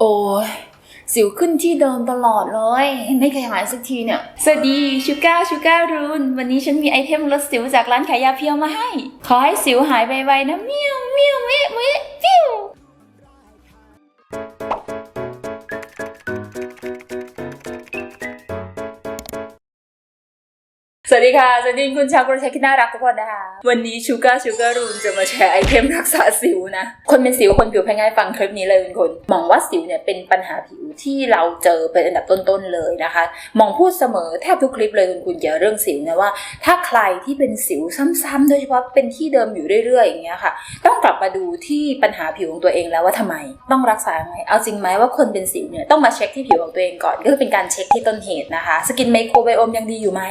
โอ้ยสิวขึ้นที่เดิมตลอดเลย ไม่เคยหายสักทีเนี่ย สวัสดีชูก้าชูก้ารุนวันนี้ฉันมีไอเทมลดสิวจากร้านขายยาเพียวมาให้ ขอให้สิวหายไวๆนะเมียวเมียวเมียวเมียว สวัสดีค่ะสวัสดีคุณชาวกระเทยที่น่ารักทุกคนนะคะวันนี้ชูก้าชูก้ารูนจะมาแชร์ไอเทมรักษาสิวนะ คนเป็นสิวคนผิวแพ้ง่ายฟังคลิปนี้เลยคุณคนมองว่าสิวเนี่ยเป็นปัญหาผิวที่เราเจอเป็นอันดับต้นๆเลยนะคะ มองพูดเสมอแทบทุกคลิปเลยคุณคุณเกี่ยวกับเรื่องสิวนะว่า ถ้าใครที่เป็นสิวซ้ำๆโดยเฉพาะเป็นที่เดิมอยู่เรื่อย ๆ อย่างเงี้ยค่ะ ต้องกลับมาดูที่ปัญหาผิวของตัวเองแล้วว่าทำไม ต้องรักษาไงเอาจริงไหมว่าคนเป็นสิวเนี่ยต้องมาเช็คที่ผิวของตัวเองก่อนก็คือเป็นการเช็คที่ต้นเหตุนะคะ สกินไมโครไบโอมยังดีอยู่ไหม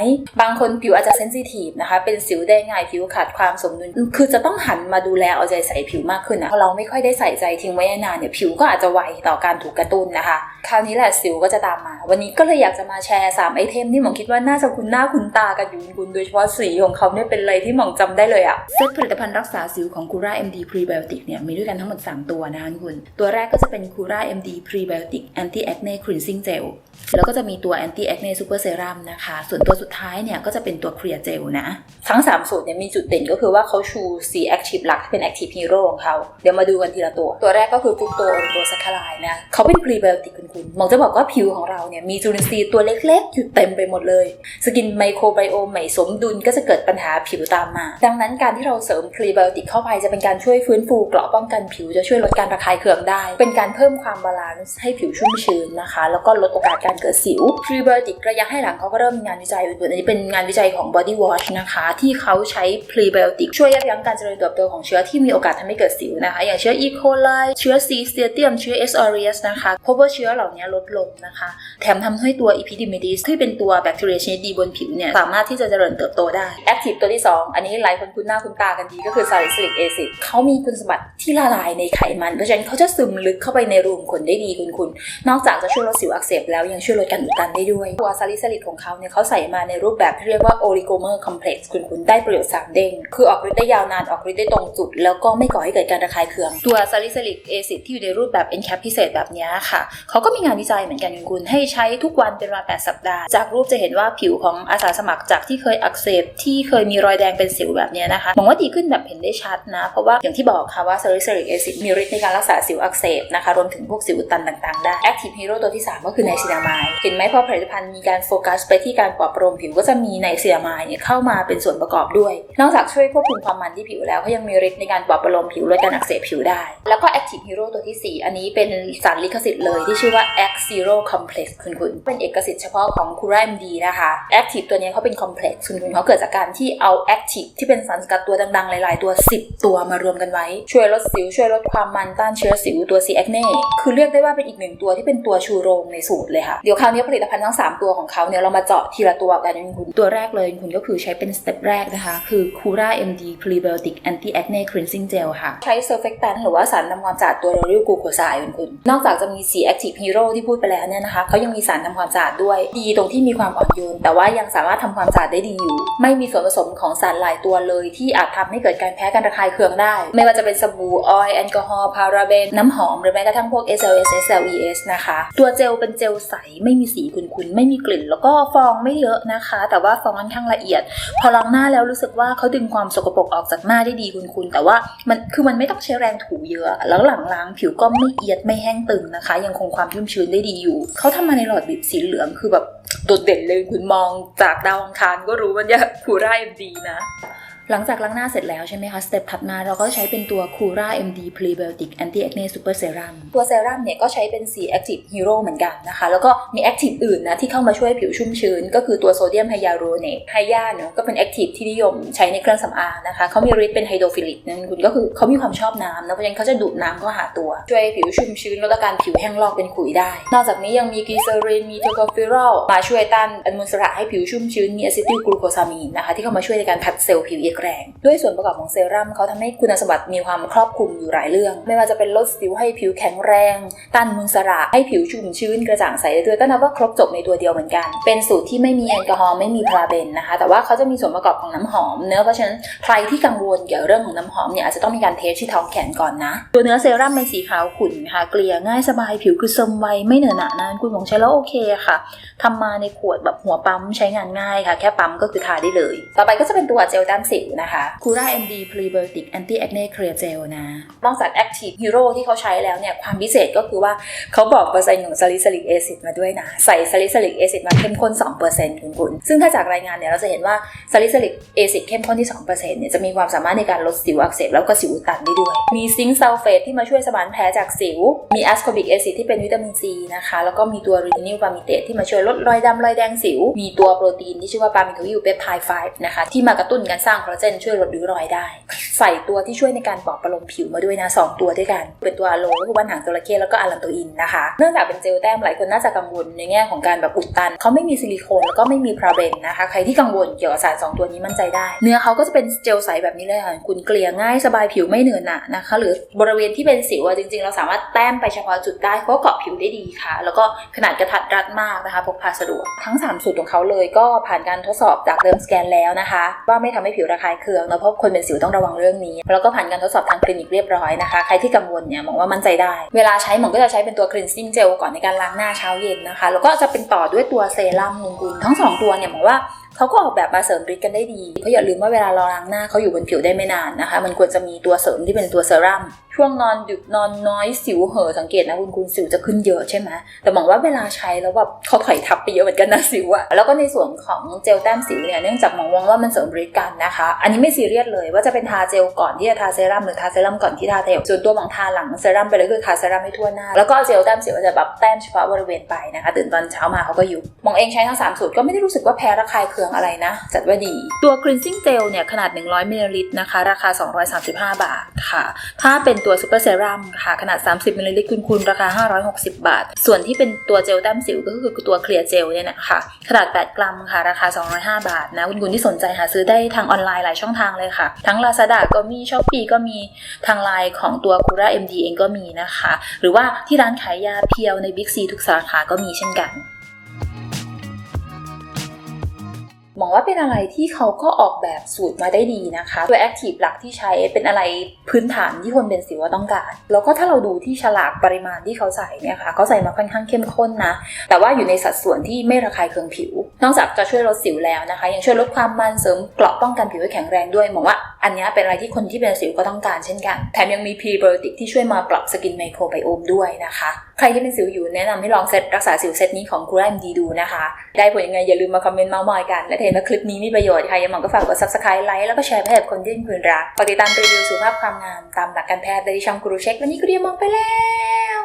บางคนผิวอาจจะเซนซิทีฟนะคะ เป็นสิวได้ง่ายผิวขาดความสมดุลคือจะต้องหันมาดูแลเอาใจใส่ผิวมากขึ้นนะเพราะเราไม่ค่อยได้ใส่ใจทิ้งไว้นานเนี่ยผิวก็อาจจะไวต่อการถูกกระตุ้นนะคะ คราวนี้แหละสิวก็จะตามมา วันนี้ก็เลยอยากจะมาแชร์3ไอเทมที่หมองคิดว่าน่าจะคุ้นหน้าคุ้นตากันอยู่คุณโดยเฉพาะสีของเขาเนี่ยเป็นอะไรที่หมองจำได้เลยอะเซตผลิตภัณฑ์รักษาสิวของ Cura MD Prebiotic เนี่ยมีด้วยกันทั้งหมด 3 ตัวนะคะคุณ ตัวแรกก็จะเป็น Cura MD Prebiotic Anti Acne Cleansing Gel แล้ แล้วก็จะมีตัว Anti Acne Super Serum นะคะ ส่วนตัวสุดท้ายเนี่ยก็จะเป็นตัว Clear Gel นะ ทั้ง 3 สูตรเนี่ยมีจุดเด่นก็คือว่าเขาชู C Active หลักที่เป็น Active Hero ของเขา เดี๋ยวมาดูกันทีละตัว ตัวแรกก็คือฟุกโตโอริโกซัคคาไลนะ เขาเป็น Prebiotic คุณคุณหมองจะบอกว่าผิวของเราเนี่ยมีจุลินทรีย์ตัวเล็กๆ อยู่เต็มไปหมดเลย สกินไมโครไบโอมไม่สมดุลก็จะเกิดปัญหาผิวตามมา ดังนั้นการที่เราเสริม Prebiotic เข้าไปจะเป็นการช่วยฟื้นฟูเกราะป้องกันผิวจะช่วยลดการระคายเคืองได้ เป็นการเพิ่มความบาลานซ์ให้ผิวชุ่มชื้นนะคะ แล้วก็ลดโอกาสการเกิดสิว Prebiotic ระยะให้หลังเขาก็เริ่มมีงานวิจัยอื่นๆอันนี้เป็นงานวิจัยของ Body Wash นะคะ ที่เขาใช้ Prebiotic ช่วยยับยั้งการเจริญเติบโตของเชื้อที่มีโอกาสทำให้เกิดสิวนะคะ อย่างเชื้อ E. coli เชื้อ C. stiltium เชื้อ S. aureus นะคะพบว่าเชื้อเหล่านี้ลดลงนะคะ แถมทำให้ตัว Epididymitis ที่เป็นตัวแบคทีเรียชนิดดีบนผิวเนี่ยสามารถที่จะเจริญเติบโตได้ Active ตัวที่ 2 อันนี้หลายคนคุ้นหน้าคุ้นตากันดีก็คือ salicylic acid เขามีคุณสมบัติที่ละลายในไขมันเพราะฉะนั้นเขาจะซึมลึกเข้าไปในรูขุมขนได้ดีคุณคุณนอกจากจะช่วยลดสิวอักเสบแล้วยังช่วยลดการอุดตันได้ด้วย ตัว salicylic ของเขาเนี่ยเขาใส่มาในรูปแบบที่เรียกว่า oligomer complex คุณคุณได้ประโยชน์สามเด้ง คือออกฤทธิ์ได้ยาวนานออกฤทธิ์ได้ตรงจุด แล้วก็ไม่ก่อให้เกิดการระคายเคือง ตัว salicylic acid ที่อยู่ในรูปแบบ encap พิเศษแบบนี้ค่ะเขาก็มีงานวิจัยเหมือนกันคุณคุณให้ใช้ทุกวันเป็นเวลา8สัปดาห์ จากรูปจะเห็นว่าผิวของอาสาสมัครจากที่เคยอักเสบที่เคยมีรอยแดงเป็นสิวแบบนี้นะคะมองว่าดีขึ้นแบบเห็นได้ชัดนะ เพราะว่าอย่างที่บอกค่ะว่า salicylic acid มีฤทธิ์ในการรักษาสิวอักเสบนะคะรวมถึงพวกสิวอุดตันต่างๆได้ active hero ตัวที่ 3 ก็คือไนซินามาย เห็นไหมพอผลิตภัณฑ์มีการโฟกัสไปที่การปลอบประโลมผิวก็จะมีไนซินามายเนี่ยเข้ามาเป็นส่วนประกอบด้วย นอกจากช่วยควบคุมความมันที่ผิวแล้วเขายังมีฤทธิ์ในการปลอบประโลมผิวลดการอักเสบผิวได้ แล้วก็ active hero ตัวที่ 4 อันนี้เป็นสารลิขสิทธิ์เลยที่ชื่อว่า X Zero Complex คุณคุณ เป็นเอกสิทธิ์เฉพาะของ Cura MD นะคะ active ตัวนี้เขาเป็น complex คุณคุณเขาเกิดจากการที่เอา active ที่เป็นสารสกัดตัวดังๆ หลาย ๆ ตัว 10 ตัวมารวมกันไว้ ช่วยลดสิวช่วยลดความมันต้านเชื้อสิวตัว C acne คือเรียกได้ว่าเป็นอีกหนึ่งตัวที่เป็นตัวชูโรงในสูตรเลยค่ะเดี๋ยวคราวนี้ผลิตภัณฑ์ทั้ง 3 ตัวของเขาเนี่ยเรามาเจาะทีละตัวกันคุณ ตัวแรกเลยคุณก็คือใช้เป็นสเต็ปแรกนะคะ คือ Cura MD Prebiotic Anti Acne Cleansing Gel ค่ะ ใช้ surfactant หรือว่าสารทำความสะอาดตัว L'Oreal Glucoside คุณคุณ นอกจากจะมีสี Active Hero ที่พูดไปแล้วเนี่ยนะคะเขายังมีสารทำความสะอาดด้วย ดีตรงที่มีความอ่อนโยน แต่ว่ายังสามารถทำความสะอาดได้ดีอยู่ ไม่มีส่วนผสมของสารหลายตัวเลย ที่อาจทำให้เกิดการแพ้การระคายเคืองได้ ไม่ว่าจะเป็นสบู่ออยล์แอลกอฮอล์พาราเบนน้ำหอมหรือแม้กระทั่งพวก SLS SLES นะคะ ตัวเจลเป็นเจลใสไม่มีสีขุ่นๆ ไม่มีกลิ่น แล้วก็ฟองไม่เยอะนะคะ แต่ว่าฟองค่อนข้างละเอียด พอล้างหน้าแล้วรู้สึกว่าเขาดึงความสกปรกออกจากหน้าได้ดีคุณๆแต่ว่ามันคือมันไม่ต้องใช้แรงถูเยอะ แล้วหลังล้างผิวก็ไม่เอียดไม่แห้งตึงนะคะ ยังคงความชุ่มชื้นได้ดีอยู่เขาทำมาในหลอดบีบสีเหลืองคือแบบโดดเด่นเลยคุณมองจากดาวอังคารก็รู้ว่าเนี่ยคูร่าเอ็มดีนะ หลังจากล้างหน้าเสร็จแล้วใช่ไหมคะสเต็ปถัดมาเราก็ใช้เป็นตัว Cura MD Prebiotic Anti Acne Super Serum ตัวเซรั่มเนี่ยก็ใช้เป็นสี Active Hero เหมือนกันนะคะ แล้วก็มี Active อื่นนะที่เข้ามาช่วยผิวชุ่มชื้น ก็คือตัวโซเดียมไฮยาลูรเนตไฮยาเนาะก็เป็น Active ที่นิยมใช้ในเครื่องสำอางนะคะเขามีฤทธิ์เป็นไฮโดรฟิลิกนั่นคุณก็คือเขามีความชอบน้ำนะเพราะฉะนั้นเขาจะดูดน้ำเข้าหาตัว ช่วยผิวชุ่มชื้นลดอาการผิวแห้งลอกเป็นขุยได้ นอกจากนี้ยังมีกลีเซอรินมีโทโคฟิรอลมาช่วยต้านอนุมูลอิสระให้ผิวชุ่มชื้นมีอะซิติลกลูโคซามีนนะคะที่เข้ามาช่วยในการผัดเซลล์ผิวเอีกแรง ด้วยส่วนประกอบของเซรั่มเขาทำให้คุณสมบัติมีความครอบคลุมอยู่หลายเรื่อง ไม่ว่าจะเป็นลดสิวให้ผิวแข็งแรง ต้านมุนสระให้ผิวชุ่มชื้นกระจ่างใสได้ด้วยก็นับว่าครบจบในตัวเดียวเหมือนกัน เป็นสูตรที่ไม่มีแอลกอฮอล์ไม่มีพาราเบนนะคะ แต่ว่าเขาจะมีส่วนประกอบของน้ำหอมเนื้อเพราะฉะนั้นใครที่กังวลเกี่ยวกับเรื่องของน้ำหอมเนี่ยอาจจะต้องมีการเทสที่ท้องแขนก่อนนะ ตัวเนื้อเซรั่มเป็นสีขาวขุ่นค่ะ เกลี่ยง่ายสบายผิวคือซึมไวไม่เหนอะหนะนานคุณหมองใช้แล้วโอเคค่ะทำมาในขวดแบบหัวปั๊มใช้งานง่ายค่ะ แค่ปั๊มก็คือทาได้เลย ต่อไปก็จะเป็นตัวเจลด้านสิวนะคะ Cura MD Prebiotic Anti Acne Clear Gel นะนอกจาก Active Hero ที่เขาใช้แล้วเนี่ย ความพิเศษก็คือว่าเขาบอกเปอร์เซ็นต์ของ Salicylic Acid มาด้วยนะ ใส่ Salicylic Acid มาเข้มข้น 2%คุณคุณ ซึ่งถ้าจากรายงานเนี่ย เราจะเห็นว่า Salicylic Acid เข้มข้นที่ 2%เนี่ยจะมีความสามารถในการลดสิวอักเสบแล้วก็สิวอุดตันได้ด้วย มีซิงค์ซัลเฟตที่มาช่วยสมานแผลจากสิว มี ascorbic acid ที่เป็นวิตามินซีนะคะแล้วก็มีตัว retinol palmitate ที่มาช่วยลดรอยดำรอยแดงสิว มีตัวโปรตีนที่ชื่อว่า palmitoyl peptide 5นะคะที่มากระตุ้นการสร้างคอลลาเจนช่วยลดริ้วรอยได้ ใส่ตัวที่ช่วยในการปลอบประโลมผิวมาด้วยนะสองตัวด้วยกัน เป็นตัวอโลก็คือวันหางจระเข้แล้วก็อารันโตอินนะคะ เนื่องจากเป็นเจลแต้มหลายคนน่าจะกังวลในแง่ของการแบบอุดตัน เขาไม่มีซิลิโคนแล้วก็ไม่มีพราเบนนะคะ ใครที่กังวลเกี่ยวกับสารสองตัวนี้มั่นใจได้ เนื้อเขาก็จะเป็นเจลใสแบบนี้เลยค่ะ คุณเกลี่ยง่ายสบายผิวไม่เหนอะหนะนะคะ หรือบริเวณที่เป็นสิวจริงๆ เราสามารถแต้มไปเฉพาะจุดได้เพราะเกาะผิวได้ดีค่ะ แล้วก็ขนาดกระทัดรัดมากนะคะพกพาสะดวกทั้ง 3 สูตรของเขาเลยก็ผ่านการทดสอบจากเดิมสแกนแล้วนะคะ ว่าไม่ทำให้ผิวระคายเคืองนะเพราะคนเป็นสิวต้องระวังเรื่องนี้ แล้วก็ผ่านการทดสอบทางคลินิกเรียบร้อยนะคะใครที่กังวลเนี่ยมองว่ามั่นใจได้ เวลาใช้หมองก็จะใช้เป็นตัว cleansing gel ก่อนในการล้างหน้าเช้าเย็นนะคะ แล้วก็จะเป็นต่อด้วยตัวเซรั่มนุนกุลทั้งสองตัวเนี่ยมองว่า เขาก็ออกแบบมาเสริมฤทธิ์กันได้ดีเพราะอย่าลืมว่าเวลาเราล้างหน้าเขาอยู่บนผิวได้ไม่นานนะคะ มันควรจะมีตัวเสริมที่เป็นตัวเซรั่มช่วงนอนดึกนอนน้อยสิวเห่อสังเกตนะคุณคุณสิวจะขึ้นเยอะใช่ไหมแต่มองว่าเวลาใช้แล้วแบบเขาถอยทับไปเยอะเหมือนกันนะสิวอะแล้วก็ในส่วนของเจลแต้มสิวเนี่ยเนื่องจากมองว่ามันเสริมบริการนะคะ อันนี้ไม่ซีเรียสเลยว่าจะเป็นทาเจลก่อนที่จะทาเซรั่มหรือทาเซรั่มก่อนที่ทาเจลส่วนตัวมองทาหลังเซรั่มไปเลยคือทาเซรั่มให้ทั่วหน้าแล้วก็เจลแต้มสิวจะแบบแต้มเฉพาะบริเวณไปนะคะตื่นตอนเช้ามาเขาก็อยู่มองเองใช้ทั้งสามสูตรก็ไม่ได้รู้สึกว่าแพ้ระคายเคืองอะไรนะ จัดว่าดี ตัว cleansing gel เนี่ย ขนาด 100มิลลิลิตรนะคะ ราคา 235 บาทค่ะ ถ้าเป็นตัว super serum ค่ะ ขนาด 30มิลลิลิตรคูณๆราคา 560 บาท ส่วนที่เป็นตัวเจลแต้มสิวก็คือตัว clear gel เนี่ยนะคะขนาด 8 กรัมค่ะ ราคา 205 บาทนะ คุณคุณที่สนใจหาซื้อได้ทางออนไลน์หลายช่องทางเลยค่ะ ทั้ง Lazada ก็มี Shopee ก็มีทางไลน์ของตัว Cura MD เองก็มีนะคะ หรือว่าที่ร้านขายยาเพียวใน Big C ทุกสาขาก็มีเช่นกัน มองว่าเป็นอะไรที่เขาก็ออกแบบสูตรมาได้ดีนะคะตัวแอคทีฟหลักที่ใช้เป็นอะไรพื้นฐานที่คนเป็นสิวต้องการ แล้วก็ถ้าเราดูที่ฉลากปริมาณที่เขาใส่เนี่ยค่ะเขาใส่มาค่อนข้างเข้มข้นนะ แต่ว่าอยู่ในสัดส่วนที่ไม่ระคายเคืองผิว นอกจากจะช่วยลดสิวแล้วนะคะ ยังช่วยลดความมันเสริมเกราะป้องกันผิวให้แข็งแรงด้วยมองว่าอันนี้เป็นอะไรที่คนที่เป็นสิวก็ต้องการเช่นกัน แถมยังมีพรีไบโอติกที่ช่วยมาปรับสกินไมโครไบโอมด้วยนะคะ ใครที่เป็นสิวอยู่แนะนำให้ลองเซตรักษาสิวเซตนี้ของคูแอมดีดูนะคะ ได้ผลยังไงอย่าลืมมาคอมเมนต์เมาส์มอยกัน และเห็นว่าคลิปนี้มีประโยชน์ใครยังมองก็ฝากกด subscribe ไลค์แล้วก็แชร์ให้กับคนที่คุณรักติดตามรีวิวสุขภาพความงามตามหลักการแพทย์ได้ที่ช่องครูเช็ควันนี้กูเรียมองไปแล้ว